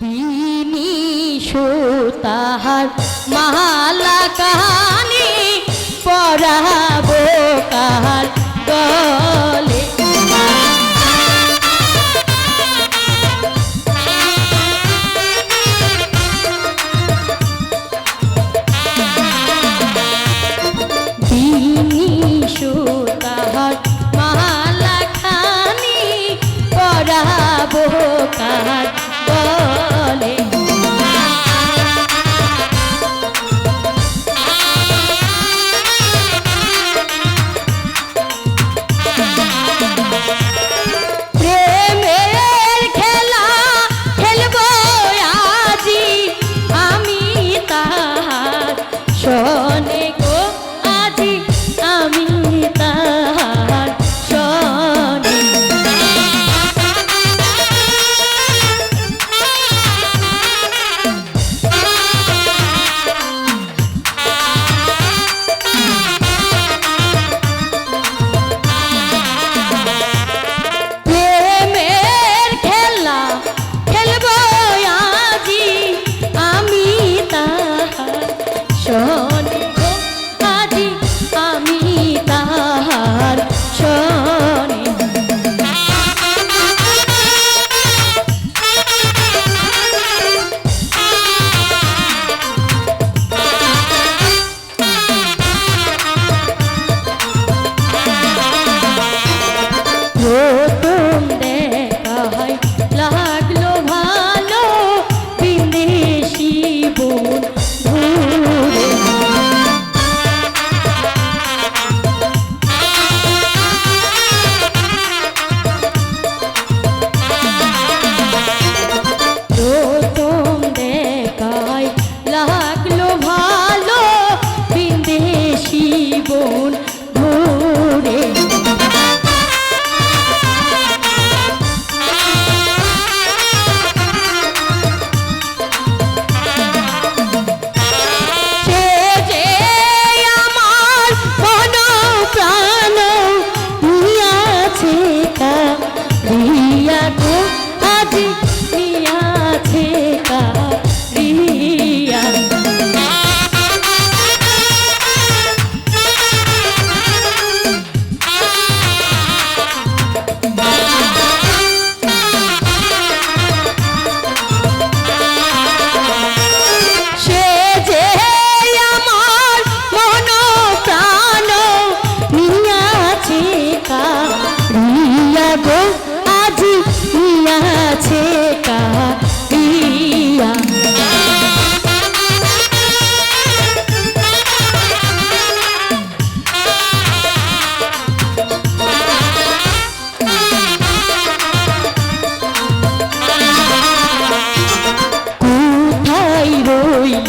বিনি তাহার মালা কাহানি পরাবো কাহার গলে Oh.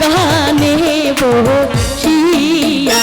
বাগানে বসিয়া